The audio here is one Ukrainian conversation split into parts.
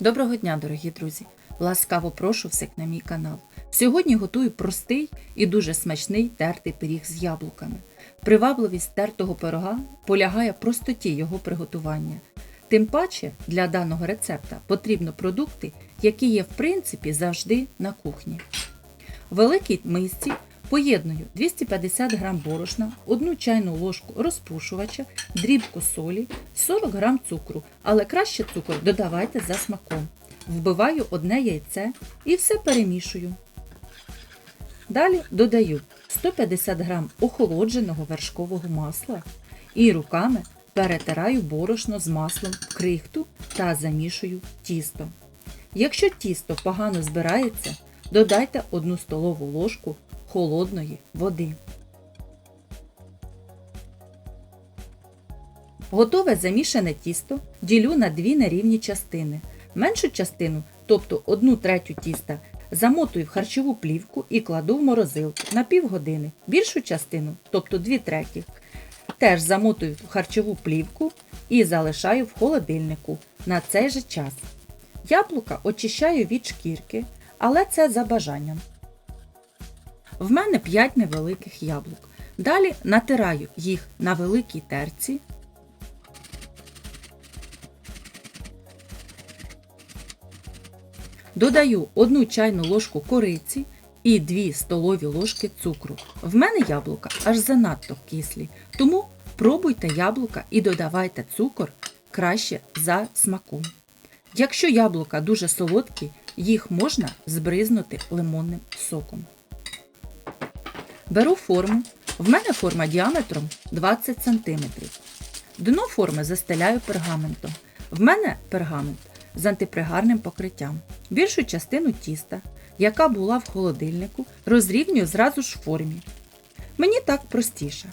Доброго дня, дорогі друзі! Ласкаво прошу всіх на мій канал. Сьогодні готую простий і дуже смачний тертий пиріг з яблуками. Привабливість тертого пирога полягає в простоті його приготування. Тим паче для даного рецепта потрібно продукти, які є в принципі завжди на кухні. В великій мисці поєдную 250 г борошна, 1 чайну ложку розпушувача, дрібку солі, 40 г цукру, але краще цукор додавайте за смаком. Вбиваю одне яйце і все перемішую. Далі додаю 150 г охолодженого вершкового масла і руками перетираю борошно з маслом в крихту та замішую тісто. Якщо тісто погано збирається, додайте 1 столову ложку холодної води. Готове замішане тісто ділю на дві нерівні частини. Меншу частину, тобто 1 третю тіста, замотую в харчову плівку і кладу в морозилку на півгодини. Більшу частину, тобто 2 треті, теж замотую в харчову плівку і залишаю в холодильнику на цей же час. Яблука очищаю від шкірки, але це за бажанням. В мене 5 невеликих яблук. Далі натираю їх на великій терці. Додаю 1 чайну ложку кориці і 2 столові ложки цукру. В мене яблука аж занадто кислі, тому пробуйте яблука і додавайте цукор краще за смаком. Якщо яблука дуже солодкі, їх можна збризнути лимонним соком. Беру форму. В мене форма діаметром 20 см. Дно форми застеляю пергаментом. В мене пергамент з антипригарним покриттям. Більшу частину тіста, яка була в холодильнику, розрівнюю зразу ж в формі. Мені так простіше.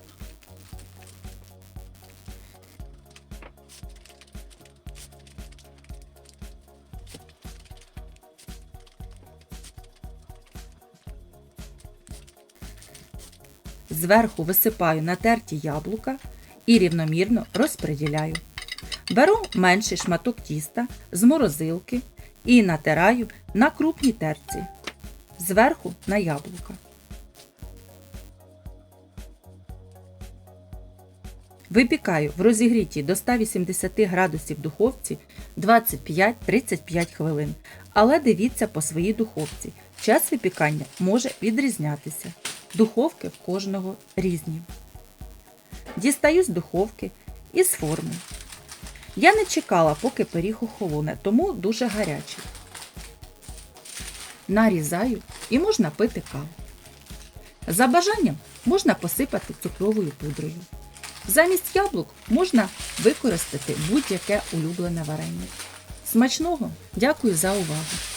Зверху висипаю натерті яблука і рівномірно розподіляю. Беру менший шматок тіста з морозилки і натираю на крупній терці. Зверху на яблука. Випікаю в розігрітій до 180 градусів духовці 25-35 хвилин. Але дивіться по своїй духовці. Час випікання може відрізнятися. Духовки в кожного різні. Дістаю з духовки і з форми. Я не чекала, поки пиріг охолоне, тому дуже гарячий. Нарізаю і можна пити каву. За бажанням можна посипати цукровою пудрою. Замість яблук можна використати будь-яке улюблене варення. Смачного! Дякую за увагу!